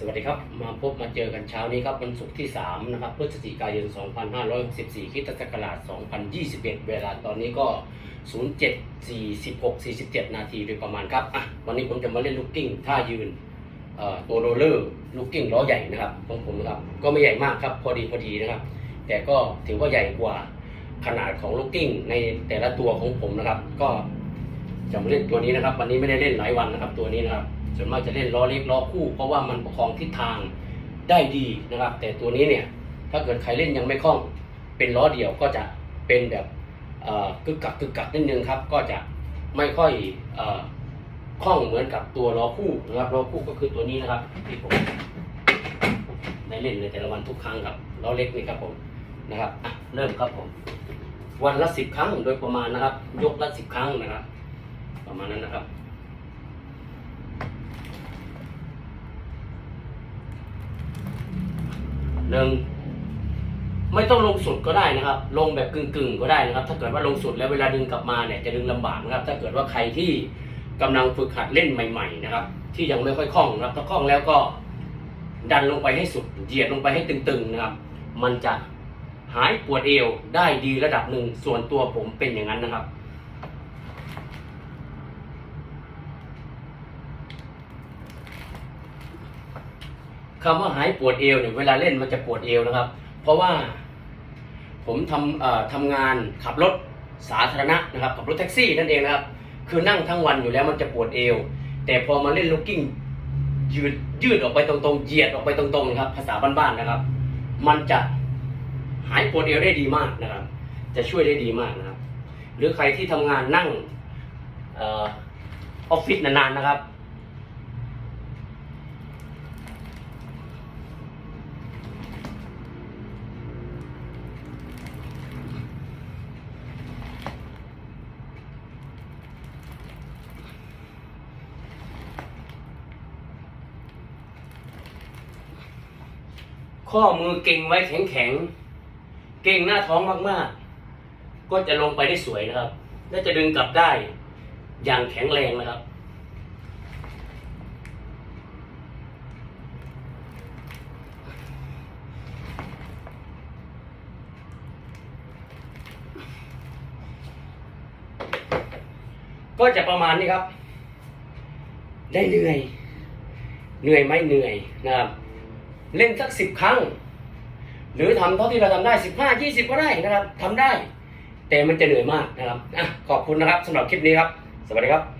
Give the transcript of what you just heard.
สวัสดีครับ มาพบมาเจอกันเช้านี้ครับวันศุกร์ที่ 3 นะครับพฤศจิกายน 2564คิตศักราช2021 เวลาตอนนี้ก็ 07 46 47 นาทีโดยประมาณครับอะวันนี้ผมจะมาเล่นลูกกิ้งท่ายืนตัวโรลเลอร์ลูกกิ้งล้อใหญ่นะครับของผมนะครับก็ไม่ใหญ่มากครับพอดีพอดีนะครับ แต่ก็ถือว่าใหญ่กว่าขนาดของลูกกิ้งในแต่ละตัวของผมนะครับ ก็จะมาเล่นตัวนี้นะครับ วันนี้ไม่ได้เล่นหลายวันนะครับตัวนี้นะครับ ส่วนมากจะเล่นล้อเล็กล้อคู่ เพราะว่ามันประคองทิศทางได้ดีนะครับ แต่ตัวนี้เนี่ยถ้าเกิดใครเล่นยังไม่คล่องเป็นล้อเดียวก็จะเป็นแบบอ่อกึกกักกึกกักนิดนึงครับก็จะไม่ค่อยคล่องเหมือนกับตัวล้อคู่นะครับล้อคู่ก็คือตัวนี้นะครับที่ผมได้เล่นในแต่ละวันทุกครั้งครับล้อเล็กนี่ครับผมนะครับเริ่มครับผม วันละสิบครั้งโดยประมาณนะครับ ยกละสิบครั้งนะครับ ประมาณนั้นนะครับ หนึ่งไม่ต้องลงสุดก็ได้นะครับ ลงแบบกึ่งๆ ก็ได้นะครับ ถ้าเกิดว่าลงสุดแล้วเวลาดึงกลับมาเนี่ยจะดึงลำบากนะครับ ถ้าเกิดว่าใครที่กำลังฝึกหัดเล่นใหม่ ๆ นะครับ ที่ยังไม่ค่อยคล่องนะครับถ้าคล่องแล้วก็ ดันลงไปให้สุดเหยียดลงไปให้ตึงๆนะครับ มันจะหายปวดเอวได้ดีระดับหนึ่งส่วนตัวผมเป็นอย่างนั้นนะครับ คำว่าหายปวดเอวเนี่ยเวลาเล่นมันจะปวดเอวนะครับ เพราะว่าผมทำทำงานขับรถสาธารณะนะครับขับรถแท็กซี่นั่นเองนะครับ คือนั่งทั้งวันอยู่แล้วมันจะปวดเอว แต่พอมาเล่นลูกกิ้งยืดยืดออกไปตรงๆเหยียดออกไปตรงๆนะครับ ภาษาบ้านๆนะครับ มันจะหายปวดเอวได้ดีมากนะครับ จะช่วยได้ดีมากนะครับ หรือใครที่ทำงานนั่งออฟฟิศนานๆนะครับ ข้อมือเก่งไว้แข็งแข็งเก่งหน้าท้องมากๆ ก็จะลงไปได้สวยนะครับ และจะดึงกลับได้อย่างแข็งแรงนะครับ ก็จะประมาณนี้ครับ ได้เหนื่อย เหนื่อยไหมเหนื่อยนะครับ เล่นสักสิบครั้ง หรือทำเท่าที่เราทำได้สิบห้ายี่สิบก็ได้นะครับทำได้ แต่มันจะเหนื่อยมากนะครับอะขอบคุณนะครับสำหรับคลิปนี้ครับ สวัสดีครับ